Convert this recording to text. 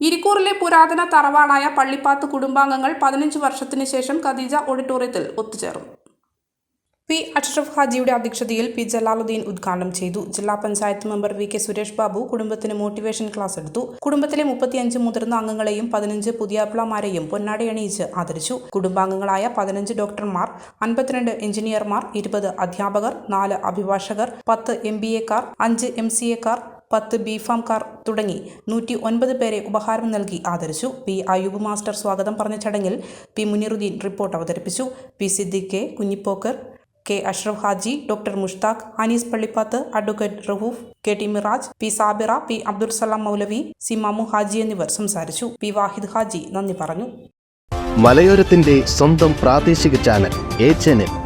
ഇരിക്കൂറിലെ പുരാതന തറവാടായ പള്ളിപ്പാത്ത് കുടുംബാംഗങ്ങൾ പതിനഞ്ച് വർഷത്തിന് ശേഷം ഖദീജ ഓഡിറ്റോറിയത്തിൽ ഒത്തുചേർന്നു. പി. അഷ്റഫ് ഹാജിയുടെ അധ്യക്ഷതയിൽ പി. ജലാലുദ്ദീൻ ഉദ്ഘാടനം ചെയ്തു. ജില്ലാ panchayat member V. K. Suresh Babu കുടുംബത്തിന് മോട്ടിവേഷൻ ക്ലാസ് എടുത്തു. കുടുംബത്തിലെ മുപ്പത്തിയഞ്ച് മുതിർന്ന അംഗങ്ങളെയും പതിനഞ്ച് പുതിയാപ്പിളമാരെയും പൊന്നാടയണിയിച്ച് ആദരിച്ചു. കുടുംബാംഗങ്ങളായ പതിനഞ്ച് ഡോക്ടർമാർ അൻപത്തിരണ്ട് എഞ്ചിനീയർമാർ ഇരുപത് അധ്യാപകർ നാല് അഭിഭാഷകർ പത്ത് എം ബി എക്കാർ അഞ്ച് എം സി എക്കാർ പത്ത് ബിഫാംകാർ തുടങ്ങി നൂറ്റി ഒൻപത് പേരെ ഉപഹാരം നൽകി ആദരിച്ചു. പി അയൂബ് മാസ്റ്റർ സ്വാഗതം പറഞ്ഞ ചടങ്ങിൽ പി മുനീറുദ്ദീൻ റിപ്പോർട്ട് അവതരിപ്പിച്ചു. P Siddique K Kunhipokker K Ashraf Haji doctor Mushtaq Anees Pallippath advocate Rahoof K T Miraj P Sabira P Abdul Salam Moulavi C Mamu Haji എന്നിവർ സംസാരിച്ചു. പി വാഹിദ് ഹാജി നന്ദി പറഞ്ഞു. മലയോരത്തിന്റെ സ്വന്തം പ്രാദേശിക ചാനൽ എ ചാനൽ.